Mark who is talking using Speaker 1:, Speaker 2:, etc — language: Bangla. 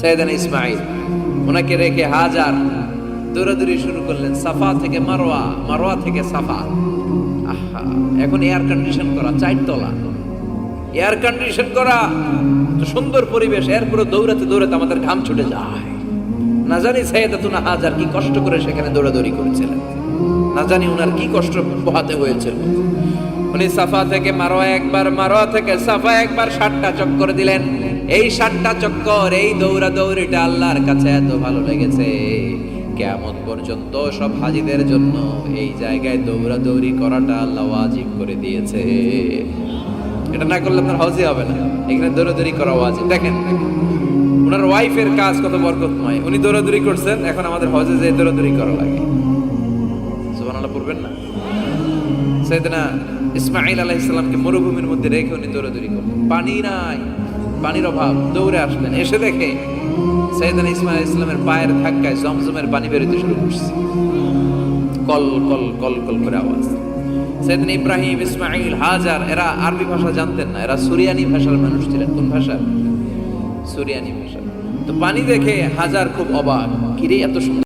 Speaker 1: সৈয়দান ইসমাইল ওনাকে রেখে হাজার দৌড়াদৌড়ি শুরু করলেন সাফা থেকে মারোয়া মারোয়া থেকে সাফা। আহা, এখন এয়ার কন্ডিশন করা চারতলা। এয়ার কন্ডিশন করা সুন্দর পরিবেশ এরপরে দৌড়াতে দৌড়াতে আমাদের ঘাম ছুটে যায়। না জানি সাইয়েদাতুনা হাজার কি কষ্ট করে সেখানে দৌড়াদৌড়ি করেছিলেন। না জানি ওনার কি কষ্ট পোহাতে হয়েছিল। উনি সাফা থেকে মারোয়া একবার, মারোয়া থেকে সাফা একবার ষাটটা চক্কর দিলেন। এই ষাটটা চক্কর, এই দৌড়া দৌড়িটা আল্লাহর কাছে এত ভালো লেগেছে। কেমন পর্যন্ত সব হাজিদের জন্য এই জায়গায় দৌড়াদৌড়ি করাটা আল্লাহ ওয়াজিব করে দিয়েছে। এটা না করলে আপনার হজই হবে না। এখানে দৌড়াদৌড়ি করা ওয়াজিব। দেখেন, ওনার ওয়াইফের কাজ কত বরকতময়। উনি দৌড়াদৌড়ি করছেন, এখন আমাদের হজে যে দৌড়াদৌড়ি করা লাগে। সুবহানাল্লাহ পড়বেন না? সৈয়দনা ইসমাইল আলাইহিস সালামকে মরুভূমির মধ্যে রেখে উনি দৌড়াদৌড়ি করলেন। পানি নাই। পানির অভাব, দৌড়ে আসলেন। এসে দেখে সৈয়দনা ইসমাইল ইসলামের পায়ের ধাক্কায় জমজমের পানি বেরোতে শুরু করছে। কল কল কল কল করে আওয়াজ। সেদিন ইব্রাহিম, ইসমাইল, হাজার, এরা আরবি ভাষা জানতেন না। এরা সুরিয়ানি ভাষার মানুষ ছিলেন। কোন ভাষা? সুরিয়ানি ভাষা। তো পানি দেখে হাজার খুব অবাক, কিরে, এত সুন্দর